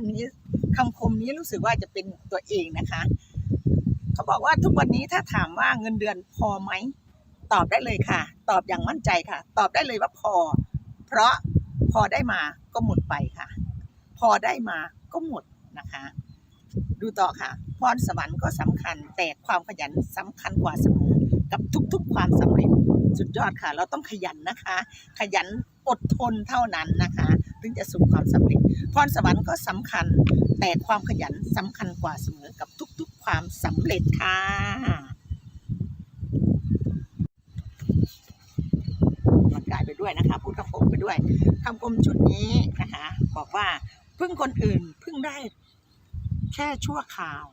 ันนี้คำคมนี้รู้สึกว่าจะเป็นตัวเองนะคะ เขาบอกว่าทุกวันนี้ถ้าถามว่าเงินเดือนพอไหม ตอบได้เลยค่ะ ตอบอย่างมั่นใจค่ะ ตอบได้เลยว่าพอ เพราะพอได้มาก็หมดไปค่ะ พอได้มาก็หมดนะคะ ดูต่อค่ะพรสวรรค์ก็สำคัญ แต่ความขยันสำคัญกว่าเสมอกับทุกๆ ความสำเร็จสุดยอดค่ะ เราต้องขยันนะคะ ขยัน อดทนเท่านั้นนะคะถึงจะสู่ความสำเร็จ พรสวรรค์ก็สำคัญ แต่ความขยันสำคัญกว่าเสมอกับทุกๆความสำเร็จค่ะร่างกายไปด้วยนะคะ พูดคำคมไปด้วยคำคมชุดนี้นะคะ บอกว่าพึ่งคนอื่นพึ่งได้แค่ชั่วคราว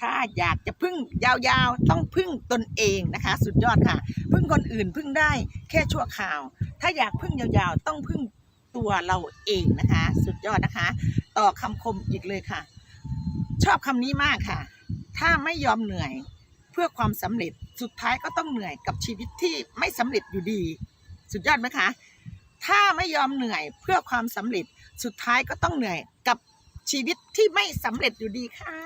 ถ้าอยากจะพึ่งยาวๆ ต้องพึ่งตนเองนะคะ สุดยอดค่ะ พึ่งคนอื่นพึ่งได้แค่ชั่วคราว ถ้าอยากพึ่งยาวๆ ต้องพึ่งตัวเราเองนะคะ สุดยอดนะคะ ต่อคำคมอีกเลยค่ะ ชอบคำนี้มากค่ะ ถ้าไม่ยอมเหนื่อยเพื่อความสำเร็จสุดท้ายก็ต้องเหนื่อยกับชีวิตที่ไม่สำเร็จอยู่ดี สุดยอดไหมคะ ถ้าไม่ยอมเหนื่อยเพื่อความสำเร็จสุดท้ายก็ต้องเหนื่อยกับชีวิตที่ไม่สำเร็จอยู่ดีค่ะ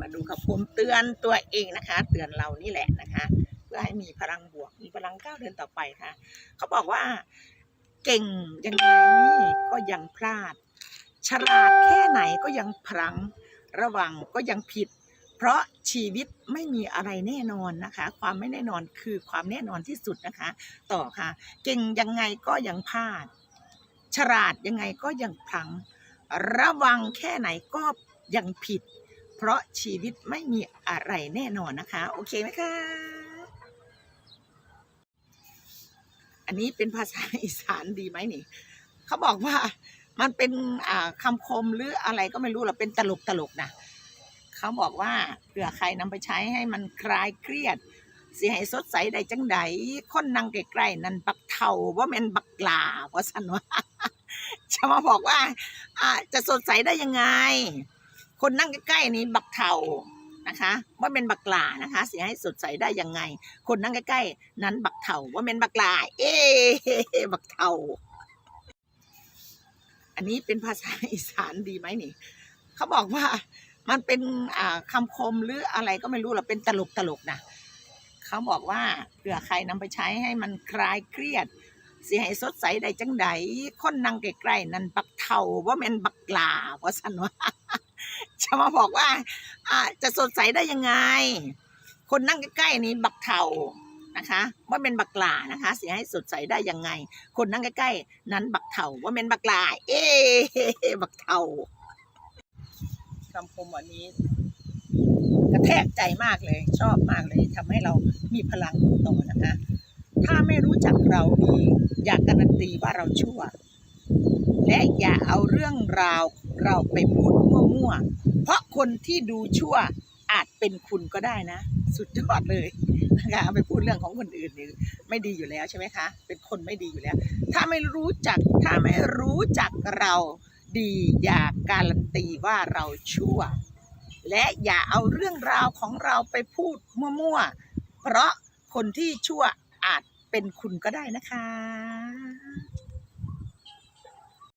มาดูคำคมเตือนตัวเองนะคะ เตือนเรานี่แหละนะคะ เพื่อให้มีพลังบวก มีพลังก้าวเดินต่อไปค่ะ เขาบอกว่า เก่งยังไงก็ยังพลาด ฉลาดแค่ไหนก็ยังพลังระวังก็ยังผิด เพราะชีวิตไม่มีอะไรแน่นอนนะคะ ความไม่แน่นอนคือความแน่นอนที่สุดนะคะ ต่อค่ะ เก่งยังไงก็ยังพลาด ฉลาดยังไงก็ยังพลังระวังแค่ไหนก็ยังผิด เพราะชีวิตไม่มีอะไรแน่นอนนะคะ โอเคไหมคะ อันนี้เป็นภาษาอีสานดีไหมนี่เขาบอกว่ามันเป็นอ่าคำคมหรืออะไรก็ไม่รู้หรอกเป็นตลกตลกนะเขาบอกว่าเผื่อใครนำไปใช้ให้มันคลายเครียดสิให้สดใสได้จังใดคนนั่งใกล้ๆนั่นบักเทาว่าแม่นบักลาเพราะสันว่าจะมาบอกว่าอ่าจะสดใสได้ยังไง คนนั่งใกล้ๆนี้บักเทา นะคะว่าเป็นบักลานะคะเสียให้สดใสได้ยังไง คนนั่งใกล้ๆนั้นบักเทาว่าเป็นบักลาเอ๊บักเทาอันนี้เป็นภาษาอีสานดีไหมนี่เขาบอกว่ามันเป็นอ่าคำคมหรืออะไรก็ไม่รู้หรอกเป็นตลกตลกนะเขาบอกว่าเผื่อใครนำไปใช้ให้มันคลายเครียดสิให้สดใสได้จังใดคนนั่งใกล้ๆนั่นบักเทาว่าแม่นบักลาเพราะสันว่า จะมาบอกว่าอ่าจะสดใสได้ยังไง คนนั่งใกล้ๆนี้บักเทานะคะว่าเป็นบักลานะคะ เสียให้สดใสได้ยังไง คนนั่งใกล้ๆนั้นบักเทาว่าเป็นบักลาเอ๊ะบักเทาคำคมวันนี้กระแทกใจมากเลยชอบมากเลยทำให้เรามีพลังต่อนะคะ ถ้าไม่รู้จักเราดี อย่าการันตีว่าเราชั่ว และอย่าเอาเรื่องราว เราไปพูดมั่วๆ เพราะคนที่ดูชั่วอาจเป็นคุณก็ได้นะ สุดยอดเลยนะคะไปพูดเรื่องของคนอื่นนี่ไม่ดีอยู่แล้วใช่ไหมคะ เป็นคนไม่ดีอยู่แล้ว ถ้าไม่รู้จักถ้าไม่รู้จักเราดีอย่าการันตีว่าเราชั่ว และอย่าเอาเรื่องราวของเราไปพูดมั่วๆ เพราะคนที่ชั่วอาจเป็นคุณก็ได้นะคะ